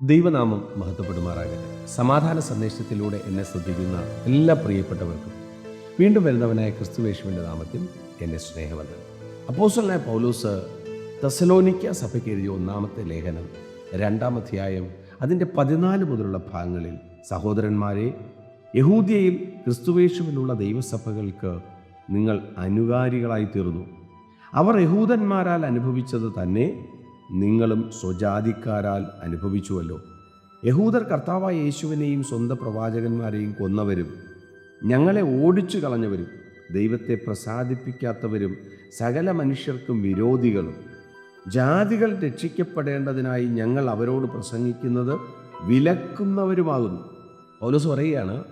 ദൈവനാമം മഹത്വപ്പെടുമാറാകട്ടെ. സമാധാന സന്ദേശത്തിലൂടെ എന്നെ ശ്രദ്ധിക്കുന്ന എല്ലാ പ്രിയപ്പെട്ടവർക്കും വീണ്ടും വരുന്നവനായ ക്രിസ്തുവേശുവിന്റെ നാമത്തിൽ എന്നെ സ്നേഹവന്ദനം. അപ്പോസ്റ്റലായ പൗലോസ് തെസലോനിക്ക സഭയ്ക്ക് എഴുതിയ ഒന്നാമത്തെ ലേഖനം രണ്ടാം അധ്യായം അതിന്റെ പതിനാല് മുതലുള്ള ഭാഗങ്ങളിൽ സഹോദരന്മാരെ യഹൂദിയയിൽ ക്രിസ്തുവേശുവിലുള്ള ദൈവസഭകൾക്ക് നിങ്ങൾ അനുകാരികളായി തീർന്നു അവർ യഹൂദന്മാരാൽ അനുഭവിച്ചത് തന്നെ നിങ്ങളും സ്വജാതിക്കാരാൽ അനുഭവിച്ചുവല്ലോ. യഹൂദർ കർത്താവായ യേശുവിനെയും സ്വന്തം പ്രവാചകന്മാരെയും കൊന്നവരും ഞങ്ങളെ ഓടിച്ചു കളഞ്ഞവരും ദൈവത്തെ പ്രസാദിപ്പിക്കാത്തവരും സകല മനുഷ്യർക്കും വിരോധികളും. ജാതികൾ രക്ഷിക്കപ്പെടേണ്ടതിനായി ഞങ്ങൾ അവരോട് പ്രസംഗിക്കുന്നത് വിലക്കുന്നവരുമാകുന്നു. പൗലോസ് പറയുകയാണ്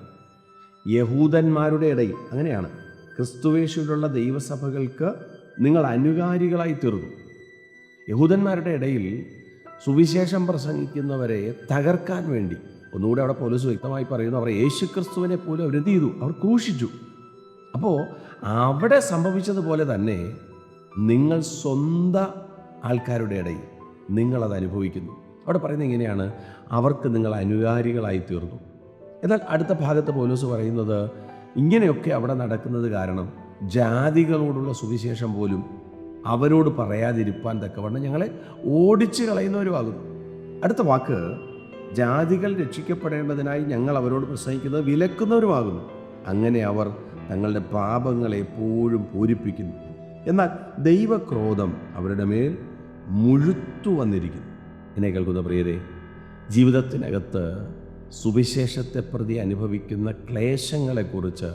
യഹൂദന്മാരുടെ ഇടയിൽ അങ്ങനെയാണ് ക്രിസ്തുവേശുവിലുള്ള ദൈവസഭകൾക്ക് നിങ്ങൾ അനുകാരികളായി തീർന്നു. യഹൂദന്മാരുടെ ഇടയിൽ സുവിശേഷം പ്രസംഗിക്കുന്നവരെ തകർക്കാൻ വേണ്ടി ഒന്നുകൂടെ അവിടെ പോലീസ് വ്യക്തമായി പറയുന്നു അവർ യേശു ക്രിസ്തുവിനെ പോലും അവർ എന്ത് ചെയ്തു? അവർ ക്രൂശിച്ചു. അപ്പോൾ അവിടെ സംഭവിച്ചതുപോലെ തന്നെ നിങ്ങൾ സ്വന്തം ആൾക്കാരുടെ ഇടയിൽ നിങ്ങളത് അനുഭവിക്കുന്നു. അവിടെ പറയുന്നത് ഇങ്ങനെയാണ് അവർക്ക് നിങ്ങൾ അനുകാരികളായി തീർന്നു. എന്നാൽ അടുത്ത ഭാഗത്ത് പോലീസ് പറയുന്നത് ഇങ്ങനെയൊക്കെ അവിടെ നടക്കുന്നത് കാരണം ജാതികളോടുള്ള സുവിശേഷം പോലും അവരോട് പറയാതിരിപ്പാൻ തക്കവണ്ണം ഞങ്ങളെ ഓടിച്ചു കളയുന്നവരുമാകുന്നു. അടുത്ത വാക്ക് ജാതികൾ രക്ഷിക്കപ്പെടേണ്ടതിനായി ഞങ്ങൾ അവരോട് പ്രസംഗിക്കുന്നത് വിലക്കുന്നവരുമാകുന്നു. അങ്ങനെ അവർ തങ്ങളുടെ പാപങ്ങളെ എപ്പോഴും പൂരിപ്പിക്കുന്നു. എന്നാൽ ദൈവക്രോധം അവരുടെ മേൽ മുഴുത്തു വന്നിരിക്കുന്നു. എന്നെ കേൾക്കുന്ന പ്രിയരെ ജീവിതത്തിനകത്ത് സുവിശേഷത്തെ പ്രതി അനുഭവിക്കുന്ന ക്ലേശങ്ങളെക്കുറിച്ച്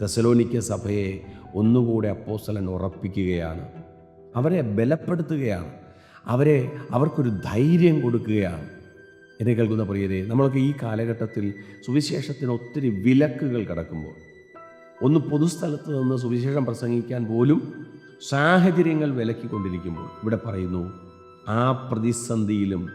തെസലോനിക്ക സഭയെ ഒന്നുകൂടെ അപ്പോസലൻ ഉറപ്പിക്കുകയാണ്. അവരെ ബലപ്പെടുത്തുകയാണ്. അവരെ അവർക്കൊരു ധൈര്യം കൊടുക്കുകയാണ്. എന്നെ കേൾക്കുന്ന പ്രിയരെ നമ്മൾക്ക് ഈ കാലഘട്ടത്തിൽ സുവിശേഷത്തിന് ഒത്തിരി വിലക്കുകൾ കിടക്കുമ്പോൾ ഒന്ന് പൊതുസ്ഥലത്ത് നിന്ന് സുവിശേഷം പ്രസംഗിക്കാൻ പോലും സാഹചര്യങ്ങൾ വിലക്കിക്കൊണ്ടിരിക്കുമ്പോൾ ഇവിടെ പറയുന്നു ആ പ്രതിസന്ധിയിലും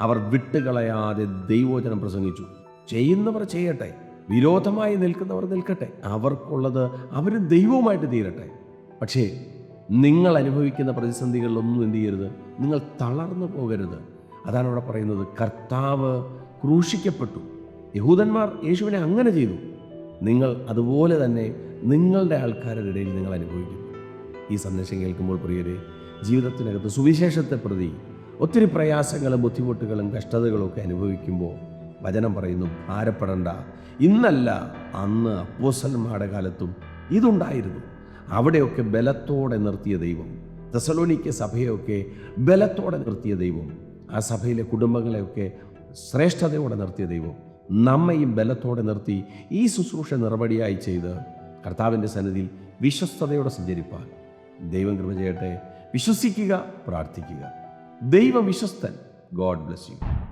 അവർ വിട്ടുകളയാതെ ദൈവോചനം പ്രസംഗിച്ചു. ചെയ്യുന്നവർ ചെയ്യട്ടെ വിരോധമായി നിൽക്കുന്നവർ നിൽക്കട്ടെ. അവർക്കുള്ളത് അവരും ദൈവവുമായിട്ട് തീരട്ടെ. പക്ഷേ നിങ്ങൾ അനുഭവിക്കുന്ന പ്രതിസന്ധികളിലൊന്നും എന്ത് ചെയ്യരുത്? നിങ്ങൾ തളർന്നു പോകരുത്. അതാണ് ഇവിടെ പറയുന്നത്. കർത്താവ് ക്രൂശിക്കപ്പെട്ടു. യഹൂദന്മാർ യേശുവിനെ അങ്ങനെ ചെയ്തു. നിങ്ങൾ അതുപോലെ തന്നെ നിങ്ങളുടെ ആൾക്കാരുടെ ഇടയിൽ നിങ്ങൾ അനുഭവിക്കുന്നു. ഈ സന്ദേശം കേൾക്കുമ്പോൾ പ്രിയരെ ജീവിതത്തിനകത്ത് സുവിശേഷത്തെ പ്രതി ഒത്തിരി പ്രയാസങ്ങളും ബുദ്ധിമുട്ടുകളും കഷ്ടതകളും ഒക്കെ അനുഭവിക്കുമ്പോൾ വചനം പറയുന്നു ഭാരപ്പെടണ്ട. ഇന്നല്ല അന്ന് അപ്പോസന്മാരുടെ കാലത്തും ഇതുണ്ടായിരുന്നു. അവിടെയൊക്കെ ബലത്തോടെ നിർത്തിയ ദൈവം. തെസലോനിക്ക സഭയൊക്കെ ബലത്തോടെ നിർത്തിയ ദൈവം. ആ സഭയിലെ കുടുംബങ്ങളെയൊക്കെ ശ്രേഷ്ഠതയോടെ നിർത്തിയ ദൈവം. നമ്മയും ബലത്തോടെ നിർത്തി ഈ ശുശ്രൂഷ നിറവടിയായി ചെയ്ത് കർത്താവിന്റെ സന്നിധിയിൽ വിശ്വസ്തയോടെ സഞ്ചരിപ്പാൻ. ദൈവം കൃപ ചെയ്യട്ടെ. വിശ്വസിക്കുക പ്രാർത്ഥിക്കുക. ദൈവം വിശ്വസ്തൻ. God bless you.